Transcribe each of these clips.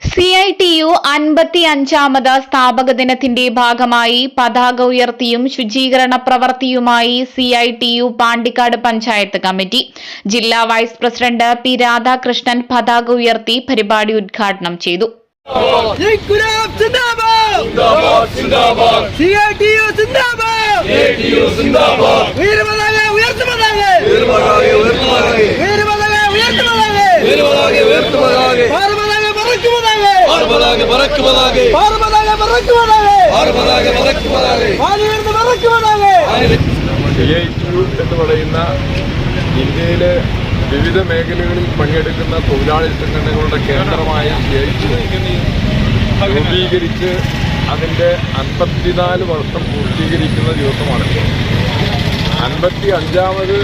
C I T U അൻപത്തി അഞ്ചാമത് സ്ഥാപക ദിനത്തിന്റെ ഭാഗമായി പതാക ഉയർത്തിയും ശുചീകരണ പ്രവൃത്തിയുമായി C I T U Pandikkad panchayat committee. ജില്ലാ വൈസ് പ്രസിഡന്റ് പി രാധാകൃഷ്ണൻ പതാക ഉയർത്തി പരിപാടി ഉദ്ഘാടനം ചെയ്തു. ഇൻകുലാബ് സിന്ദാബാദ് സിഐടിയു സിന്ദാബാദ് വീരപതാക ഉയർത്തും പതാക വീരപതാക ഉയർത്തും പതാക ഭാരപതാക പറക്കും പതാക ഭാരപതാക പറക്കും പതാക ഭാരതീയർന്ന് പറക്കും പതാക സി ഐ ടി യു എന്ന് പറയുന്ന ഇന്ത്യയിലെ വിവിധ മേഖലകളിൽ പണിയെടുക്കുന്ന തൊഴിലാളി സംഘടനകളുടെ കേന്ദ്രമായ സി ഐ ടി യു രൂപീകരിച്ച് അതിന്റെ അൻപത്തിനാല് വർഷം പൂർത്തീകരിക്കുന്ന ദിവസമാണ്. അൻപത്തി അഞ്ചാമത്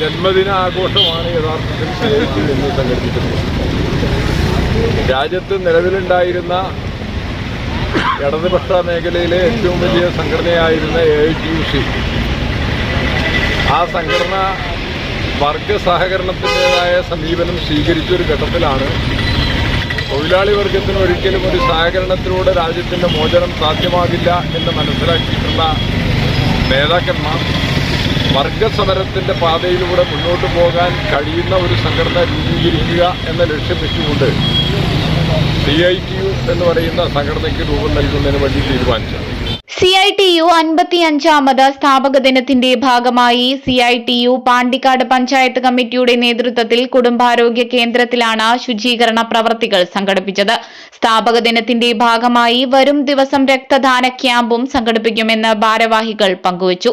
ജന്മദിന ആഘോഷമാണ് യഥാർത്ഥത്തിൽ സേവിച്ചു എന്ന് സംഘടിപ്പിക്കുന്നത്. രാജ്യത്ത് നിലവിലുണ്ടായിരുന്ന ഇടതുപക്ഷ മേഖലയിലെ ഏറ്റവും വലിയ സംഘടനയായിരുന്ന A I T U C ആ സംഘടന വർഗ സഹകരണത്തിന്റെതായ സമീപനം സ്വീകരിച്ചൊരു ഘട്ടത്തിലാണ് തൊഴിലാളി വർഗത്തിന് ഒരിക്കലും ഒരു സഹകരണത്തിലൂടെ രാജ്യത്തിന്റെ മോചനം സാധ്യമാകില്ല എന്ന് മനസ്സിലാക്കിയിട്ടുള്ള നേതാക്കന്മാർ വർഗസമരത്തിന്റെ പാതയിലൂടെ മുന്നോട്ട് പോകാൻ കഴിയുന്ന ഒരു സംഘടന രൂപീകരിക്കുക എന്ന ലക്ഷ്യം വെച്ചുകൊണ്ട് സി ഐ ടി യു എന്ന് പറയുന്ന സംഘടനയ്ക്ക് രൂപം നൽകുന്നതിന് വേണ്ടി തീരുമാനിച്ചു സി ഐ ടി യു അൻപത്തി അഞ്ചാമത് സ്ഥാപക ദിനത്തിന്റെ ഭാഗമായി C I T U Pandikkad panchayat കമ്മിറ്റിയുടെ നേതൃത്വത്തിൽ കുടുംബാരോഗ്യ കേന്ദ്രത്തിലാണ് ശുചീകരണ പ്രവർത്തികൾ സംഘടിപ്പിച്ചത്. സ്ഥാപക ദിനത്തിന്റെ ഭാഗമായി വരും ദിവസം രക്തദാന ക്യാമ്പും സംഘടിപ്പിക്കുമെന്ന് ഭാരവാഹികൾ പങ്കുവച്ചു.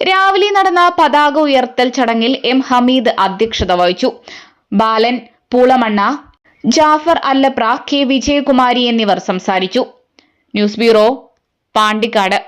രാവിലെ നടന്ന പതാക ഉയർത്തൽ ചടങ്ങിൽ എം ഹമീദ് അധ്യക്ഷത വഹിച്ചു. ബാലൻ പൂളമണ്ണ ജാഫർ അല്ലപ്ര കെ വിജയകുമാരി എന്നിവർ സംസാരിച്ചു. News bureau Pandikkad.